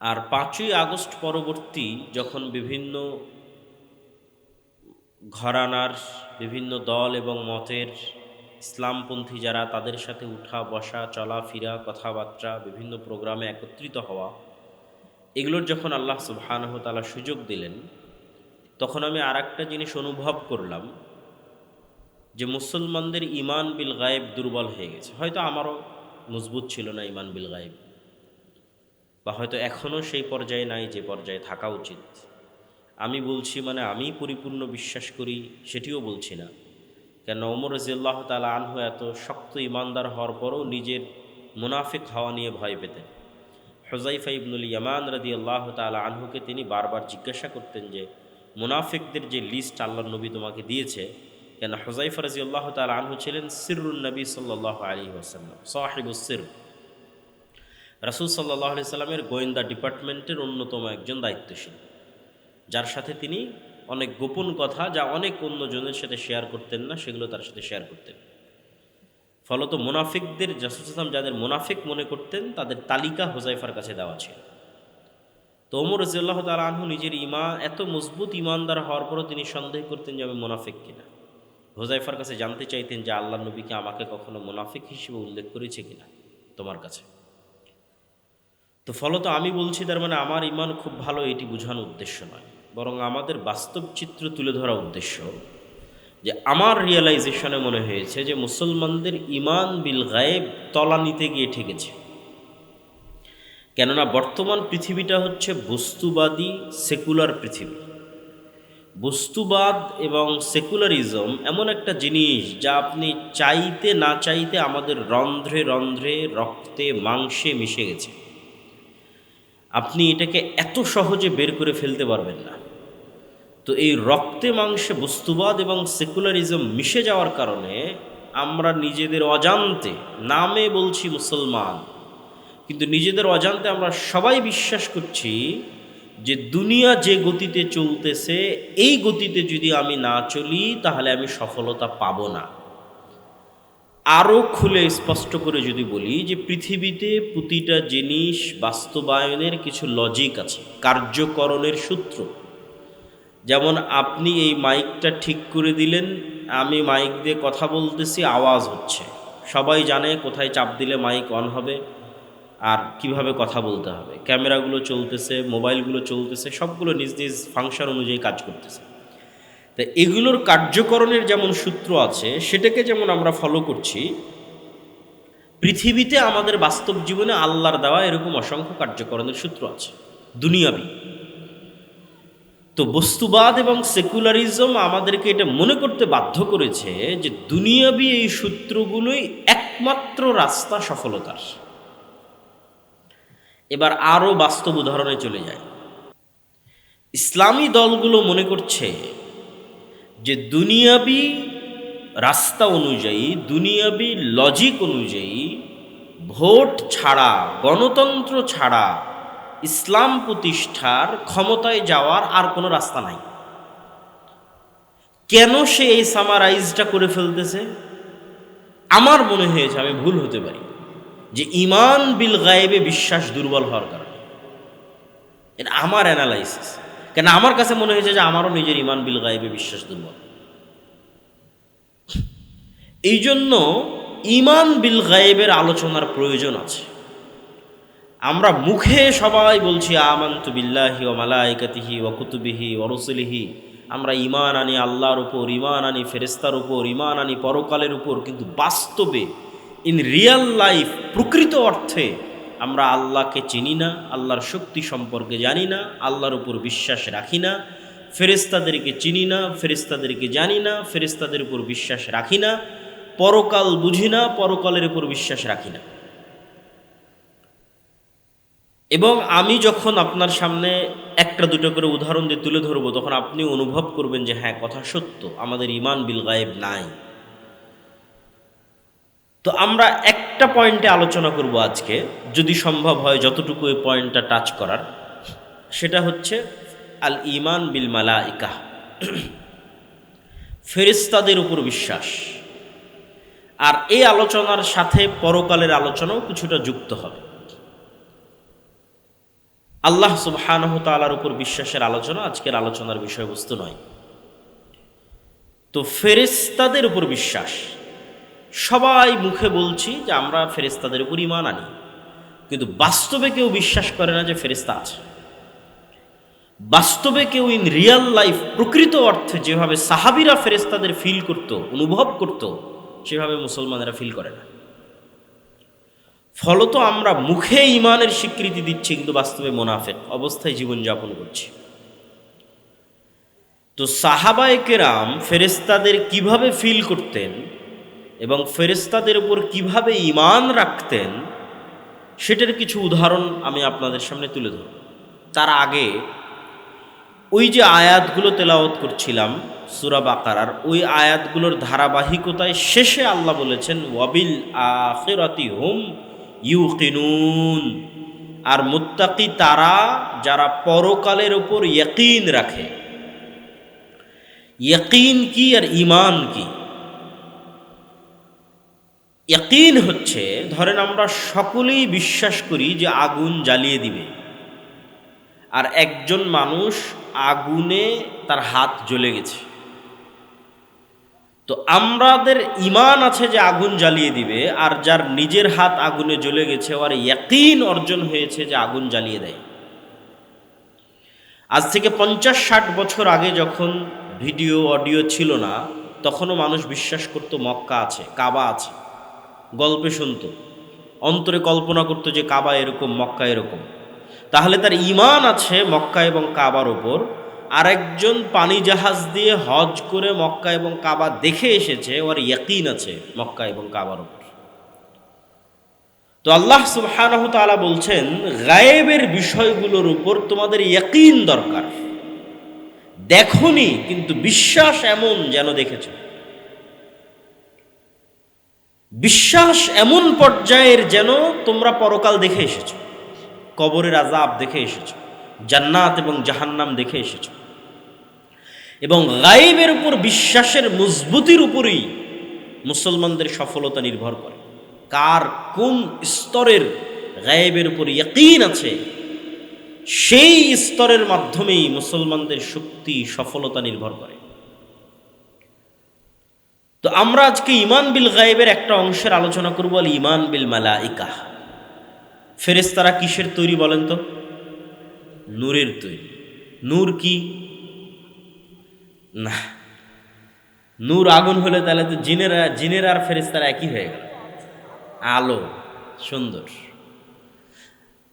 আর পাঁচই আগস্ট পরবর্তী যখন বিভিন্ন ঘরানার বিভিন্ন দল এবং মতের ইসলামপন্থী যারা তাদের সাথে উঠা, বসা চলাফেরা কথাবার্তা, বিভিন্ন প্রোগ্রামে একত্রিত হওয়া, এগুলোর যখন আল্লাহ সুবহানাহু তাআলা সুযোগ দিলেন, তখন আমি আর একটা জিনিস অনুভব করলাম যে মুসলমানদের ইমান বিল গায়েব দুর্বল হয়ে গেছে। হয়তো আমারও মজবুত ছিল না ইমান বিল গায়েব। বা হয়তো এখনও সেই পর্যায়ে নাই যে পর্যায়ে থাকা উচিত। আমি বলছি মানে আমি পরিপূর্ণ বিশ্বাস করি সেটিও বলছি না। কেন ওমর রাজিয়াল্লাহ তালা আনহু এত শক্ত ইমানদার হওয়ার পরও নিজের মুনাফিক হওয়া নিয়ে ভয় পেতেন। হজাইফা ইবনুল ইয়ামান রাদি আল্লাহ তালা আনহুকে তিনি বারবার জিজ্ঞাসা করতেন যে, মুনাফিকদের যে লিস্ট আল্লাহ নবী তোমাকে দিয়েছে? কেন হজাইফা রাজি আল্লাহ তালা আনহু ছিলেন সিরুল নবী সাল্লাহ আলী ওসাল্লাম সাহিবুসির রাসুল সাল্লাহ সাল্লামের গোয়েন্দা ডিপার্টমেন্টের অন্যতম একজন দায়িত্বশীল, যার সাথে তিনি অনেক গোপন কথা যা অনেক অন্যজনের সাথে শেয়ার করতেন না, সেগুলো তার সাথে শেয়ার করতেন। ফলত মুনাফিকদের জাসুসাম যাদের মুনাফিক মনে করতেন, তাদের তালিকা হোজাইফার কাছে দেওয়া ছিল। তো ওমর রাজিউল্লাহ তাল আনহু নিজের ইমা, এত মজবুত ইমানদার হওয়ার পরও তিনি সন্দেহ করতেন যে আমি মুনাফিক কিনা। হোজাইফার কাছে জানতে চাইতেন যে আল্লাহ নবীকে আমাকে কখনো মুনাফিক হিসেবে উল্লেখ করেছে কিনা তোমার কাছে। তো ফলত আমি বলছি তার মানে আমার ইমান খুব ভালো, এটি বোঝানোর উদ্দেশ্য নয়। বরং আমাদের বাস্তব চিত্র তুলে ধরা উদ্দেশ্য যে আমার রিয়েলাইজেশনে মনে হয়েছে যে মুসলমানদের ইমান বিল গায়েব তলা নিতে গিয়ে ঠেকেছে। কেননা বর্তমান পৃথিবীটা হচ্ছে বস্তুবাদী সেকুলার পৃথিবী। বস্তুবাদ এবং সেকুলারিজম এমন একটা জিনিস যা আপনি চাইতে না চাইতে আমাদের রন্ধ্রে রন্ধ্রে রক্তে মাংসে মিশে গেছে। আপনি এটাকে এত সহজে বের করে ফেলতে পারবেন না। তো এই রক্তে মাংসে বস্তুবাদ এবং সেকুলারিজম মিশে যাওয়ার কারণে আমরা নিজেদের অজান্তে নামে বলছি মুসলমান। কিন্তু নিজেদের অজান্তে আমরা সবাই বিশ্বাস করছি যে দুনিয়া যে গতিতে চলতেছে, এই গতিতে যদি আমি না চলি, তাহলে আমি সফলতা পাব না। আরও খুলে স্পষ্ট করে যদি বলি যে পৃথিবীতে প্রতিটা জিনিস বাস্তবায়নের কিছু লজিক আছে, কার্যকরণের সূত্র। যেমন আপনি এই মাইকটা ঠিক করে দিলেন, আমি মাইক দিয়ে কথা বলতেছি, আওয়াজ হচ্ছে। সবাই জানে কোথায় চাপ দিলে মাইক অন হবে আর কীভাবে কথা বলতে হবে। ক্যামেরাগুলো চলতেছে, মোবাইলগুলো চলতেছে, সবগুলো নিজ নিজ ফাংশন অনুযায়ী কাজ করতেছে। তা এগুলোর কার্যকরণের যেমন সূত্র আছে, সেটাকে যেমন আমরা ফলো করছি, পৃথিবীতে আমাদের বাস্তব জীবনে আল্লাহর দেওয়া এরকম অসংখ্য কার্যকরণের সূত্র আছে, দুনিয়াবি। তো বস্তুবাদ এবং সেকুলারিজম আমাদেরকে এটা মনে করতে বাধ্য করেছে যে দুনিয়াবি এই সূত্রগুলোই একমাত্র রাস্তা সফলতার। এবার আরও বাস্তব উদাহরণে চলে যায় ইসলামী দলগুলো মনে করছে যে দুনিয়াবি রাস্তা অনুযায়ী, দুনিয়াবি লজিক অনুযায়ী, ভোট ছাড়া, গণতন্ত্র ছাড়া, ইসলাম প্রতিষ্ঠার ক্ষমতায় যাওয়ার আর কোনো রাস্তা নাই। কেন সে এই সামারাইজটা করে ফেলতেছে? আমার মনে হয়েছে, আমি ভুল হতে পারি, যে ইমান বিল গায়েবে বিশ্বাস দুর্বল হওয়ার কারণে। এটা আমার অ্যানালাইসিস কেন আমার কাছে মনে হয়েছে যে আমারও নিজের ইমান বিল গায়েবে বিশ্বাস দুর্বল এই জন্য ইমান বিল গায়েবের আলোচনার প্রয়োজন আছে। আমরা মুখে সবাই বলছি, আমান্তু বিল্লাহি ও মালাইকাতিহি ও কুতুবিহি ও রসুলিহি। আমরা ইমান আনি আল্লাহর উপর ইমান আনি ফেরেস্তার উপর ইমান আনি পরকালের উপর, কিন্তু বাস্তবে ইন রিয়াল লাইফ প্রকৃত অর্থে আমরা আল্লাহকে চিনি না, আল্লাহর শক্তি সম্পর্কে জানি না, আল্লাহর উপর বিশ্বাস রাখি না ফেরেস্তাদেরকে চিনি না ফেরেস্তাদেরকে জানি না ফেরেস্তাদের উপর বিশ্বাস রাখি না, পরকাল বুঝি না, পরকালের উপর বিশ্বাস রাখি না। এবং আমি যখন আপনার সামনে একটা, দুটো করে উদাহরণ দিয়ে তুলে ধরবো, তখন আপনি অনুভব করবেন যে হ্যাঁ কথা সত্য, আমাদের ইমান বিল গায়েব নাই। তো আমরা একটা পয়েন্টে আলোচনা করব আজকে, যদি সম্ভব হয় যতটুকু এই পয়েন্টটা টাচ করার। সেটা হচ্ছে আল ইমান বিল মালা ইকাহ ফেরিস্তাদের উপর বিশ্বাস। আর এই আলোচনার সাথে পরকালের আলোচনাও কিছুটা যুক্ত হবে। আল্লাহ সুবহানাহু তাআলার উপর বিশ্বাসের আলোচনা আজকের আলোচনার বিষয়বস্তু নয়। তো ফেরেস্তাদের উপর বিশ্বাস। সবাই মুখে বলছি যে আমরা ফেরেস্তাদের উপর ইমান আনি। কিন্তু বাস্তবে কেউ বিশ্বাস করে না যে ফেরেস্তা আছে। বাস্তবে কেউ ইন রিয়াল লাইফ প্রকৃত অর্থে যেভাবে সাহাবিরা ফেরেস্তাদের ফিল করত, অনুভব করত, সেভাবে মুসলমানেরা ফিল করে না। ফলত আমরা মুখে ইমানের স্বীকৃতি দিচ্ছি, কিন্তু বাস্তবে মোনাফেক অবস্থায় জীবনযাপন করছি। তো সাহাবায়ে কেরাম ফেরেস্তাদের কীভাবে ফিল করতেন? এবং ফেরেস্তাদের উপর কীভাবে ইমান রাখতেন, সেটার কিছু উদাহরণ আমি আপনাদের সামনে তুলে ধরব। তার আগে, ওই যে আয়াতগুলো তেলাওয়াত করছিলাম, সুরা বাকারার, ওই আয়াতগুলোর ধারাবাহিকতায় শেষে আল্লাহ বলেছেন, ওয়াবিল আখিরাতি হুম ইউকিনুন। আর মুত্তাকি তারা যারা পরকালের ওপর ইয়কিন রাখে। ইয়কিন কি আর ইমান কি? ইয়কিন হচ্ছে, ধরেন আমরা সকলেই বিশ্বাস করি যে আগুন জ্বালিয়ে দিবে। আর একজন মানুষ আগুনে তার হাত জ্বলে গেছে। তো আমাদের ইমান আছে যে আগুন জ্বালিয়ে দিবে, আর যার নিজের হাত আগুনে জ্বলে গেছে আর ইয়াকিন অর্জন হয়েছে যে আগুন জ্বালিয়ে দেয়। আজ থেকে পঞ্চাশ ষাট বছর আগে যখন ভিডিও, অডিও ছিল না, তখনও মানুষ বিশ্বাস করতো মক্কা আছে, কাবা আছে। গল্পে শুনতো। অন্তরে কল্পনা করতো যে কাবা এরকম, মক্কা এরকম। তাহলে তার ইমান আছে মক্কা এবং কাবার ওপর। আরেকজন পানি জাহাজ দিয়ে হজ করে মক্কা এবং কাবা দেখে এসেছে, ওর ইয়াকিন আছে মক্কা এবং কাবার ওপর। তো আল্লাহ তাআলা বলছেন, গায়েবের বিষয়গুলোর উপর তোমাদের ইয়াকিন দরকার। দেখনি, কিন্তু বিশ্বাস এমন যেন দেখেছ। বিশ্বাস এমন পর্যায়ের যেন তোমরা পরকাল দেখে এসেছ, কবরের আজাব দেখে এসেছ, জান্নাত এবং জাহান্নাম দেখে এসেছ। এবং গাইবের উপর বিশ্বাসের মজবুতির উপরেই মুসলমানদের সফলতা নির্ভর করে। কার কোন স্তরের গায়েবের উপর ইয়কিন আছে, সেই স্তরের মাধ্যমেই মুসলমানদের শক্তি সফলতা নির্ভর করে। তো আমরা আজকে ইমান বিল গায়েবের একটা অংশের আলোচনা করব, আল ইমান বিল মালাইকা। ফেরেস্তারা কিসের তৈরি বলেন তো? নূরের তৈরি। নূর কি? না। নূর আগুন হলে তাহলে তো জিনের জিনের আর ফেরেস্তারা একই হয়ে গেল। আলো, সুন্দর।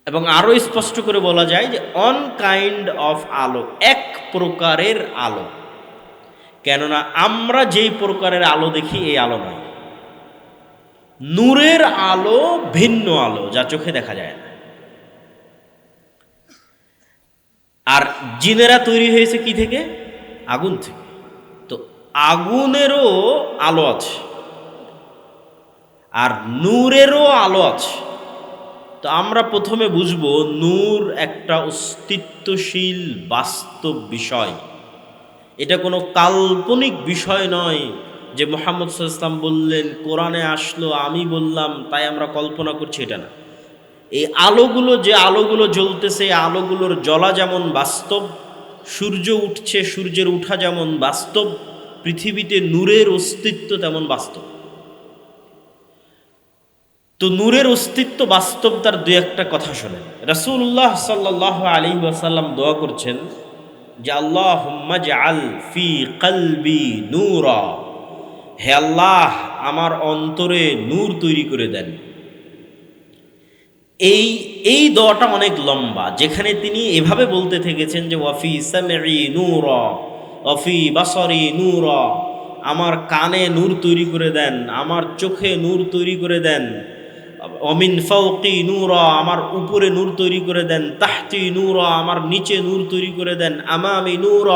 এবং আরও স্পষ্ট করে বলা যায় যে অন কাইন্ড অফ আলো, এক প্রকারের আলো। কেননা আমরা যেই প্রকারের আলো দেখি, এই আলো নয়। নূরের আলো ভিন্ন আলো, যা চোখে দেখা যায় না। আর জিনেরা তৈরি হয়েছে কি থেকে? আগুন থেকে। তো আগুনেরও আলো আছে, আর নূরেরও আলো আছে। তো আমরা প্রথমে বুঝব, নূর একটা অস্তিত্বশীল বাস্তব বিষয়। এটা কোনো কাল্পনিক বিষয় নয় যে মোহাম্মদ ইসলাম বললেন, কোরআনে আসলো, আমি বললাম, তাই আমরা কল্পনা করছি। এটা না। এই আলোগুলো, যে আলোগুলো জ্বলতেছে আলোগুলোর জ্বলা যেমন বাস্তব, সূর্য উঠছে, সূর্যের উঠা যেমন বাস্তব, পৃথিবীতে নূরের অস্তিত্ব তেমন বাস্তব। তো নূরের অস্তিত্ব বাস্তব তার দু একটা কথা শোনেন। রাসুল্লাহ সাল্লাহ আলী ওয়াসাল্লাম দোয়া করছেন যে আল্লাহ আল ফি কলবি নূরা। হে আল্লাহ, আমার অন্তরে নূর তৈরি করে দেন। এই এই দোয়াটা অনেক লম্বা, যেখানে তিনি এভাবে বলতে থেকেছেন যে, ওয়াফি সামেরি নূর অফি বাসরি নূর। আমার কানে নূর তৈরি করে দেন, আমার চোখে নূর তৈরি করে দেন। অমিন ফৌকি নূর, আমার উপরে নূর তৈরি করে দেন। তাহতি নূর, আমার নিচে নূর তৈরি করে দেন। আমামি নূর,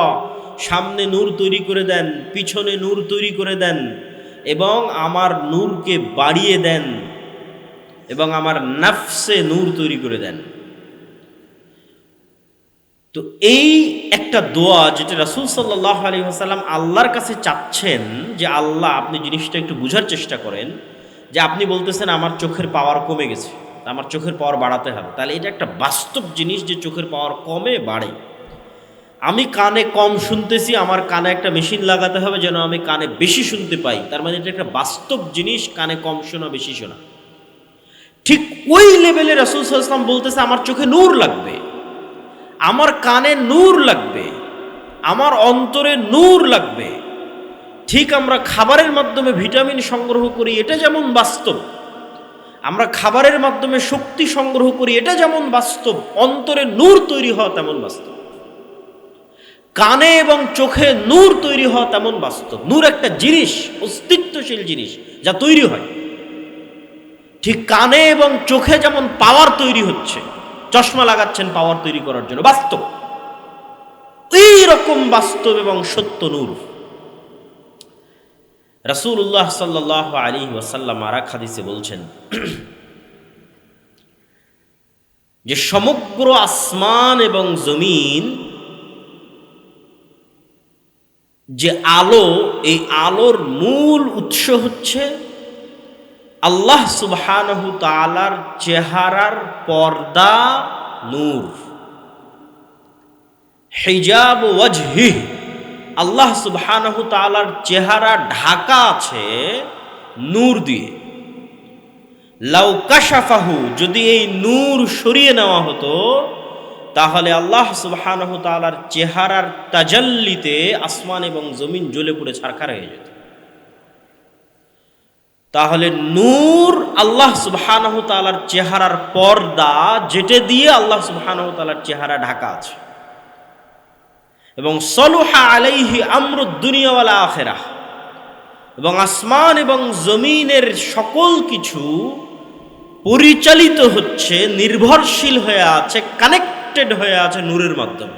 সামনে নূর তৈরি করে দেন। পিছনে নূর তৈরি করে দেন। এবং আমার নূরকে বাড়িয়ে দেন। এবং আমার নাফসে নূর তৈরি করে দেন। তো এই একটা দোয়া যেটা রাসুল সাল্লাহ আলী আসাল্লাম আল্লাহর কাছে চাচ্ছেন যে, আল্লাহ আপনি জিনিসটা একটু বুঝার চেষ্টা করেন। যে আপনি বলতেছেন, আমার চোখের পাওয়ার কমে গেছে, আমার চোখের পাওয়ার বাড়াতে হবে। তাহলে এটা একটা বাস্তব জিনিস যে চোখের পাওয়ার কমে, বাড়ে। আমি কানে কম শুনতেছি, আমার কানে একটা মেশিন লাগাতে হবে যেন আমি কানে বেশি শুনতে পাই। তার মানে এটা একটা বাস্তব জিনিস, কানে কম শোনা, বেশি শোনা। ঠিক ওই লেভেলে রসুল সাল্লাম বলতেছে, আমার চোখে নূর লাগবে, আমার কানে নূর লাগবে, আমার অন্তরে নূর লাগবে। ঠিক আমরা খাবারের মাধ্যমে ভিটামিন সংগ্রহ করি, এটা যেমন বাস্তব। আমরা খাবারের মাধ্যমে শক্তি সংগ্রহ করি, এটা যেমন বাস্তব। অন্তরে নূর তৈরি হওয়া তেমন বাস্তব। কানে এবং চোখে নূর তৈরি হওয়া তেমন বাস্তব। নূর একটা জিনিস, অস্তিত্বশীল জিনিস, যা তৈরি হয়। ঠিক কানে এবং চোখে যেমন পাওয়ার তৈরি হচ্ছে, চশমা লাগাচ্ছেন পাওয়ার তৈরি করার জন্য, বাস্তব। এই রকম বাস্তব এবং সত্য নূর। রাসূলুল্লাহ সাল্লাহ আলী ওয়াসাল্লাম আরাক হাদিসে বলছেন, যে সমগ্র আসমান এবং জমিন, যে আলো, এই আলোর মূল উৎস হচ্ছে আল্লাহ সুবহানহু তালার চেহারার পর্দা নূর। হিজাব ওয়াজহি আল্লাহ তালার চেহারা ঢাকা আছে নূর দিয়ে। লাউকাশাফাহু যদি এই নূর সরিয়ে নেওয়া হতো, তাহলে আল্লাহ তালার চেহারার তাজাল্লিতে আসমান এবং জমিন জ্বলে পুড়ে ছারখার হয়ে যেত। তাহলে নূর আল্লাহ তালার চেহারার পর্দা, যেটে দিয়ে আল্লাহ তালার চেহারা ঢাকা আছে। এবং সলুহা আলাইহি আমরুদ দুনিয়াওয়ালা আখেরা। এবং আসমান এবং জমিনের সকল কিছু পরিচালিত হচ্ছে, নির্ভরশীল হয়ে আছে কানেক্টেড হয়ে আছে নূরের মাধ্যমে।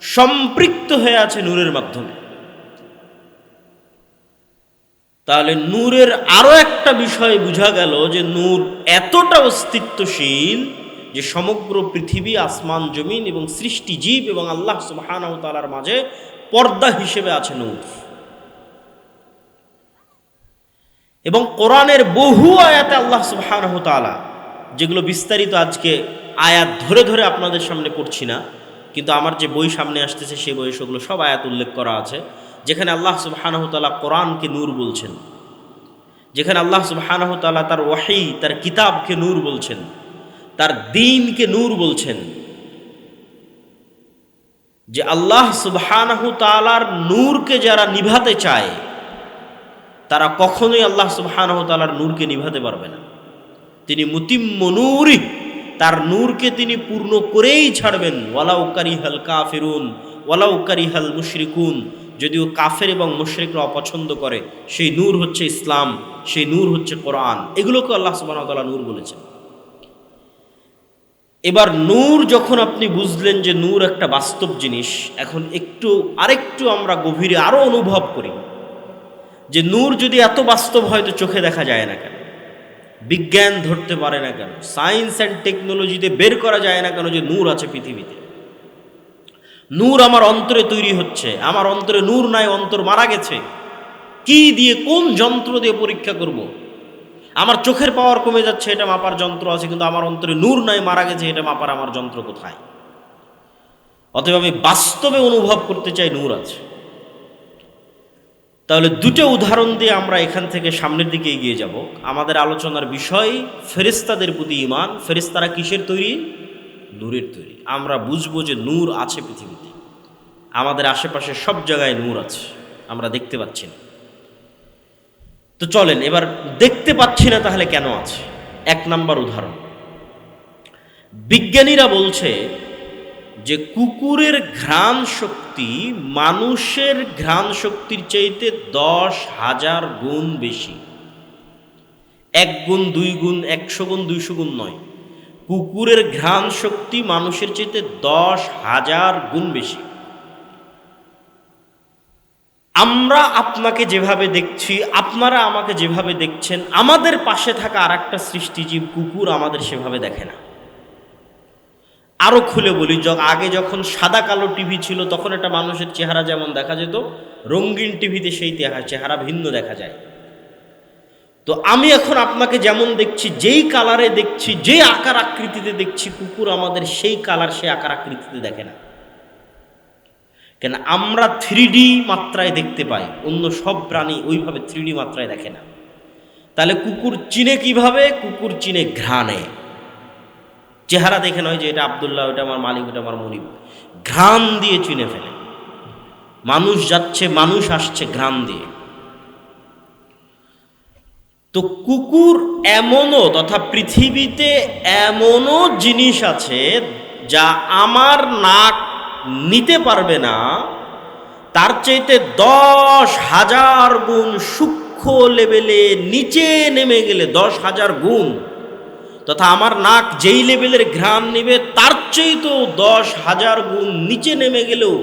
সম্পৃক্ত হয়ে আছে নূরের মাধ্যমে। তাহলে নূরের আরও একটা বিষয় বোঝা গেল যে নূর এতটা অস্তিত্বশীল যে সমগ্র পৃথিবী, আসমান, জমিন এবং সৃষ্টি জীব এবং আল্লাহ সুবহানাহু তাআলার মাঝে পর্দা হিসেবে আছে নূর। এবং কোরআনের বহু আয়াতে আল্লাহ তাআলা, যেগুলো বিস্তারিত আজকে আয়াত ধরে ধরে আপনাদের সামনে পড়ছি না, কিন্তু আমার যে বই সামনে আসতেছে সেই বই সেগুলো সব আয়াত উল্লেখ করা আছে, যেখানে আল্লাহ সুবহানাহু তাআলা কোরআনকে নূর বলছেন। যেখানে আল্লাহ সুবহানাহু তাআলা তার ওয়াহি, তার কিতাবকে নূর বলছেন। তার দিনকে নূর বলছেন যে আল্লাহ তাআলার নূরকে যারা নিভাতে চায়, তারা কখনোই আল্লাহ তাআলার নূরকে নিভাতে পারবে না। তিনি মুতিম্ম নূরি তার নূরকে তিনি পূর্ণ করেই ছাড়বেন। ওয়ালাউ কারিহাল কাফিরুন, ওয়ালাউ কারিহাল মুশরিকুন, যদিও কাফের এবং মুশরিকরা অপছন্দ করে, সেই নূর হচ্ছে ইসলাম, সেই নূর হচ্ছে কোরআন। এগুলোকে আল্লাহ তাআলা নূর বলেছেন। এবার নূর যখন আপনি বুঝলেন যে নূর একটা বাস্তব জিনিস, এখন একটু, আরেকটু আমরা গভীরে আরও অনুভব করি যে নূর যদি এত বাস্তব হয় তো চোখে দেখা যায় না কেন? বিজ্ঞান ধরতে পারে না কেন? সায়েন্স অ্যান্ড টেকনোলজিতে বের করা যায় না কেন যে নূর আছে পৃথিবীতে? নূর আমার অন্তরে তৈরি হচ্ছে, আমার অন্তরে নূর নাই, অন্তর মারা গেছে। কি দিয়ে, কোন যন্ত্র দিয়ে পরীক্ষা করব। আমার চোখের পাওয়ার কমে যাচ্ছে, এটা মাপার যন্ত্র আছে, কিন্তু আমার অন্তরে নূর নাই, মারা গেছে, এটা মাপার আমার যন্ত্র কোথায়? অতএব আমি বাস্তবে অনুভব করতে চাই নূর আছে। তাহলে দুটো উদাহরণ দিয়ে আমরা এখান থেকে সামনের দিকে এগিয়ে যাব। আমাদের আলোচনার বিষয় ফেরিস্তাদের প্রতি ইমান ফেরিস্তারা কিসের তৈরি? নূরের তৈরি। আমরা বুঝব যে নূর আছে পৃথিবীতে। আমাদের আশেপাশে সব জায়গায় নূর আছে। আমরা দেখতে পাচ্ছি না। তো চলেন, এবার দেখতে পাচ্ছি না তাহলে কেন আছে। এক নাম্বার উদাহরণ। বিজ্ঞানীরা বলছে যে কুকুরের ঘ্রাণ শক্তি মানুষের ঘ্রাণ শক্তির চাইতে দশ হাজার গুণ বেশি। এক গুণ, দুই গুণ, একশো গুণ, দুইশো গুণ নয়। কুকুরের ঘ্রাণ শক্তি মানুষের চাইতে দশ হাজার গুণ বেশি। আমরা আপনাকে যেভাবে দেখছি, আপনারা আমাকে যেভাবে দেখছেন, আমাদের পাশে থাকা আর একটা সৃষ্টিজীব কুকুর আমাদের সেভাবে দেখে না। আরও খুলে বলি আগে যখন সাদা কালো টিভি ছিল, তখন একটা মানুষের চেহারা যেমন দেখা যেত, রঙিন টিভিতে সেই চেহারা ভিন্ন দেখা যায়। তো আমি এখন আপনাকে যেমন দেখছি, যেই কালারে দেখছি, যে আকার আকৃতিতে দেখছি, কুকুর আমাদের সেই কালার, সেই আকার আকৃতিতে দেখে না। কেন আমরা থ্রি মাত্রায় দেখতে পাই, অন্য সব প্রাণী ওইভাবে থ্রি মাত্রায় দেখে না। তাহলে কুকুর চিনে কীভাবে? কুকুর চিনে ঘ্রাণে। চেহারা দেখে নয় যে এটা আবদুল্লাহ ওটা আমার মালিক ওটা আমার মনিব। ঘ্রাণ দিয়ে চিনে ফেলে। মানুষ যাচ্ছে, মানুষ আসছে ঘ্রাণ দিয়ে। তো কুকুর এমনও, তথা পৃথিবীতে এমনও জিনিস আছে যা আমার নাক নিতে পারবে না, তার চাইতে দশ হাজার গুণ সূক্ষ্ম লেভেলে নিচে নেমে গেলে দশ হাজার গুণ, তথা আমার নাক যেই লেভেলের ঘ্রাণ নেবে তার চাইতেও দশ হাজার গুণ নিচে নেমে গেলেও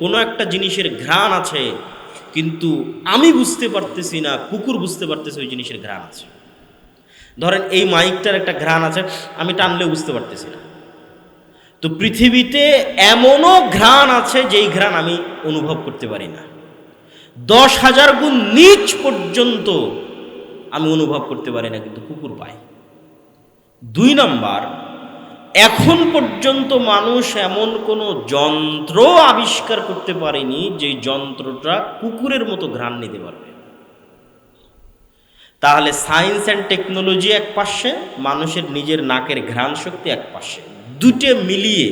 কোনো একটা জিনিসের ঘ্রাণ আছে, কিন্তু আমি বুঝতে পারতেছি না, কুকুর বুঝতে পারতেছে ওই জিনিসের ঘ্রাণ আছে। ধরেন এই মাইকটার একটা ঘ্রাণ আছে, আমি টানলেও বুঝতে পারতেছি না। তো পৃথিবীতে এমনও ঘ্রাণ আছে যেই ঘ্রাণ আমি অনুভব করতে পারি না। দশ হাজার গুণ নিচ পর্যন্ত আমি অনুভব করতে পারি না, কিন্তু কুকুর পায়। দুই নাম্বার, এখন পর্যন্ত মানুষ এমন কোনো যন্ত্র আবিষ্কার করতে পারেনি যে যন্ত্রটা কুকুরের মতো ঘ্রাণ নিতে পারবে। তাহলে সায়েন্স অ্যান্ড টেকনোলজি এক পাশে, মানুষের নিজের নাকের ঘ্রাণ শক্তি এক পাশে। দুটে মিলিয়ে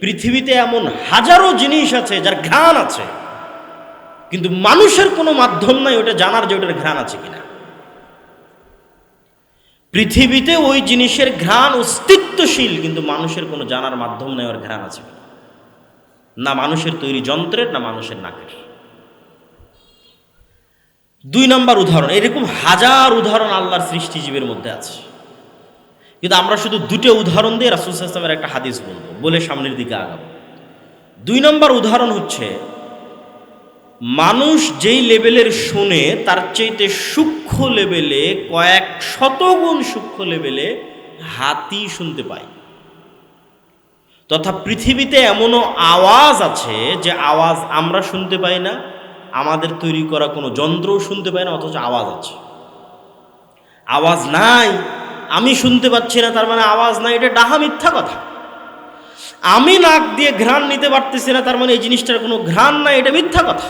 পৃথিবীতে এমন হাজারো জিনিস আছে, যার ঘ্রাণ আছে। কিন্তু মানুষের কোনো মাধ্যম নাই ওটা জানার যে ওটার ঘ্রাণ আছে কিনা। পৃথিবীতে ওই জিনিসের ঘ্রাণ অস্তিত্বশীল, কিন্তু মানুষের কোনো জানার মাধ্যম নেই, ওর ঘ্রাণ আছে না মানুষের তৈরি যন্ত্রের, না মানুষের নাকের। দুই নম্বর উদাহরণ, এরকম হাজার উদাহরণ আল্লাহর সৃষ্টিজীবের মধ্যে আছে। কিন্তু আমরা শুধু দুটো উদাহরণ দিয়ে রাসুল ইসলামের একটা হাদিস বলব। বলে সামনের দিকে আগাবো। দুই নম্বর উদাহরণ হচ্ছে, মানুষ যেই লেভেলের শুনে তার চাইতে সূক্ষ্ম লেভেলে কয়েক শতগুণ সূক্ষ্ম লেভেলে হাতি শুনতে পায়। তথা পৃথিবীতে এমনও আওয়াজ আছে যে আওয়াজ আমরা শুনতে পাই না, আমাদের তৈরি করা কোনো যন্ত্রও শুনতে পায় না, অথচ আওয়াজ আছে। আওয়াজ নাই আমি শুনতে পাচ্ছি না, তার মানে আওয়াজ নাই, এটা ডাহা মিথ্যা কথা। আমি নাক দিয়ে ঘ্রাণ নিতে পারতেছি না, তার মানে এই জিনিসটার কোনো ঘ্রাণ নাই, এটা মিথ্যা কথা।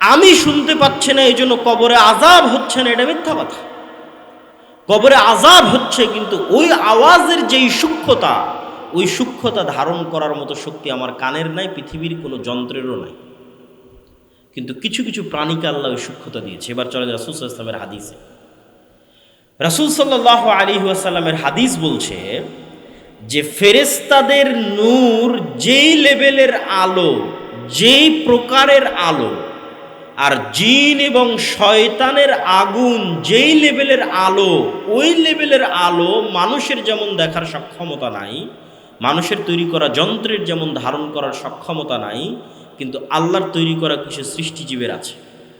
আমি শুনতে পাচ্ছি না, এই জন্য কবরে আজাব হচ্ছে না, এটা মিথ্যা কথা। কবরে আজাব হচ্ছে, কিন্তু ওই আওয়াজের যেই সূক্ষ্মতা, ওই সূক্ষ্মতা ধারণ করার মতো শক্তি আমার কানের নাই, পৃথিবীর কোনো যন্ত্রেরও নাই। কিন্তু কিছু কিছু প্রাণীকে আল্লাহ ওই সূক্ষ্মতা দিয়েছে। এবার চলে রাসুল ইসলামের হাদিসে। রাসুল সাল্লাহ আলী আসাল্লামের হাদিস বলছে যে ফেরেস্তাদের নূর যেই লেভেলের আলো, যেই প্রকারের আলো, আর জিন এবং শয়তানের আগুন যেই লেভেলের আলো, ওই লেভেলের আলো মানুষের যেমন দেখার সক্ষমতা নাই, মানুষের তৈরি করা যন্ত্রের যেমন ধারণ করার সক্ষমতা নাই, কিন্তু আল্লাহর তৈরি করা কিছু সৃষ্টিজীবের আছে।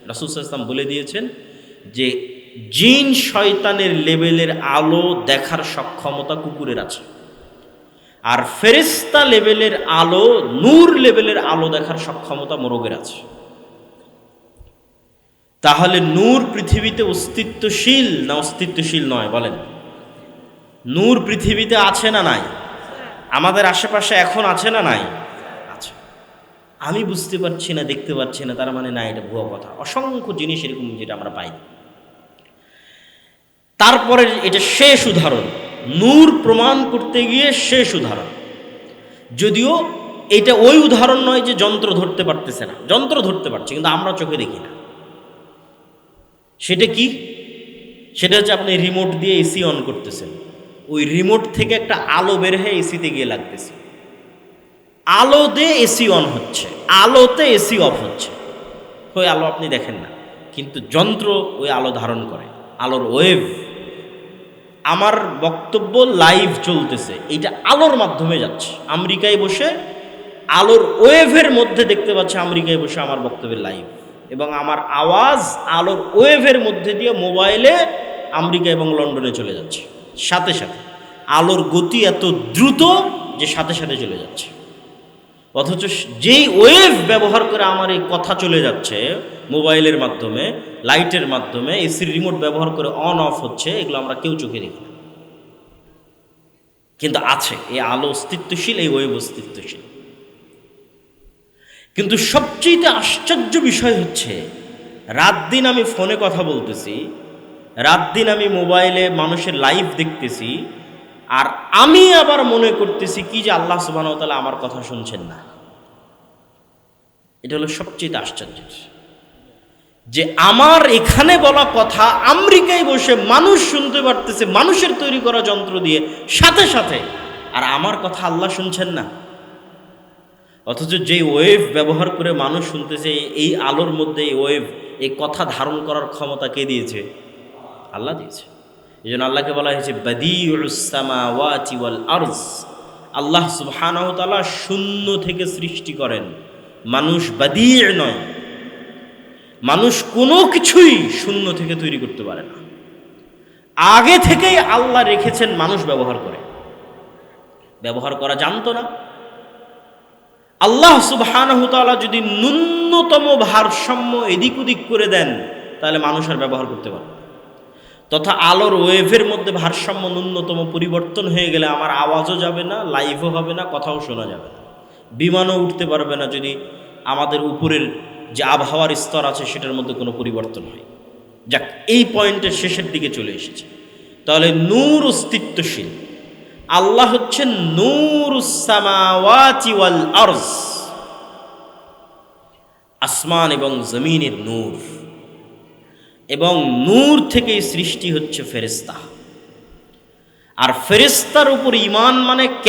রাসুল ইসলাম বলে দিয়েছেন যে জিন শয়তানের লেভেলের আলো দেখার সক্ষমতা কুকুরের আছে। আর ফেরিস্তা লেভেলের আলো, নূর লেভেলের আলো দেখার সক্ষমতা মোরগের আছে। তাহলে নূর পৃথিবীতে অস্তিত্বশীল না অস্তিত্বশীল নয়, বলেন? নূর পৃথিবীতে আছে না নাই? আমাদের আশেপাশে এখন আছে না নাই? আছে। আমি বুঝতে পারছি না, দেখতে পাচ্ছি না, তার মানে না, এটা ভুয়া কথা। অসংখ্য জিনিস এরকম যেটা আমরা পাই। তারপরে এটা শেষ উদাহরণ। নূর প্রমাণ করতে গিয়ে শেষ উদাহরণ। যদিও এটা ওই উদাহরণ নয় যে যন্ত্র ধরতে পারতেছে না। যন্ত্র ধরতে পারছে, কিন্তু আমরা চোখে দেখি না। সেটা কি? সেটা হচ্ছে আপনি রিমোট দিয়ে এসি অন করতেছেন। ওই রিমোট থেকে একটা আলো বের হয়ে এসিতে গিয়ে লাগতেছে। আলো দিয়ে এসি অন হচ্ছে, আলোতে এসি অফ হচ্ছে। ওই আলো আপনি দেখেন না, কিন্তু যন্ত্র ওই আলো ধারণ করে, আলোর ওয়েভ আমার বক্তব্য লাইভ চলতেছে। এইটা আলোর মাধ্যমে যাচ্ছে। আমেরিকায় বসে আলোর ওয়েভের মধ্যে দেখতে পাচ্ছে আমেরিকায় বসে আমার বক্তব্যের লাইভ এবং আমার আওয়াজ আলোর ওয়েভের মধ্যে দিয়ে মোবাইলে আমেরিকা এবং লন্ডনে চলে যাচ্ছে। সাথে সাথে আলোর গতি এত দ্রুত যে সাথে সাথে চলে যাচ্ছে। অথচ যেই ওয়েভ ব্যবহার করে আমার এই কথা চলে যাচ্ছে মোবাইলের মাধ্যমে, লাইটের মাধ্যমে এসির রিমোট ব্যবহার করে অন অফ হচ্ছে, এগুলো আমরা কেউ চোখে দেখি না। কিন্তু আছে এই আলো অস্তিত্বশীল, এই ওয়েব অস্তিত্বশীল। কিন্তু সবচেয়ে আশ্চর্য বিষয় হচ্ছে, রাত দিন আমি ফোনে কথা বলতেছি, রাত দিন আমি মোবাইলে মানুষের লাইভ দেখতেছি, আর আমি আবার মনে করতেছি কি যে আল্লাহ সুবাহ আমার কথা শুনছেন না। এটা হলো সবচেয়ে আশ্চর্যের যে আমার এখানে বলা কথা, আমেরিকায় বসে মানুষ শুনতে পারতেছে, মানুষের তৈরি করা যন্ত্র দিয়ে, সাথে সাথে। আর আমার কথা আল্লাহ শুনছেন না। অথচ যে ওয়েভ ব্যবহার করে মানুষ শুনতেছে, এই আলোর মধ্যে এই ওয়েভ, এই কথা ধারণ করার ক্ষমতা কে দিয়েছে? আল্লাহ দিয়েছে। এই জন্য আল্লাহকে বলা হয়েছে আল্লাহ তাআলা শূন্য থেকে সৃষ্টি করেন। মানুষ বাদিয়ে নয়। মানুষ কোনো কিছুই শূন্য থেকে তৈরি করতে পারে না। আগে থেকেই আল্লাহ রেখেছেন মানুষ ব্যবহার করে। ব্যবহার করা জানতো না। আল্লাহ সুবহানাহু তাআলা যদি ন্যূনতম ভারসাম্য এদিক ওদিক করে দেন, তাহলে মানুষ আর ব্যবহার করতে পারবে তথা আলোর ওয়েভের মধ্যে ভারসাম্য ন্যূনতম পরিবর্তন হয়ে গেলে আমার আওয়াজও যাবে না, লাইভও হবে না, কথাও শোনা যাবে না। বিমানও উঠতে পারবে না যদি আমাদের উপরের যে আবহাওয়ার স্তর আছে সেটার মধ্যে কোনো পরিবর্তন হয়। যাক, এই পয়েন্টের শেষের দিকে চলে এসেছে। তাহলে নূর অস্তিত্বশীল। আল্লাহ হচ্ছেন নূর ওয়াল আরজ। আসমান এবং জমিনের নূর। এবং নূর থেকেই সৃষ্টি হচ্ছে ফেরেস্তা আর ফেরেস্তার উপর ইমান মানে কেমন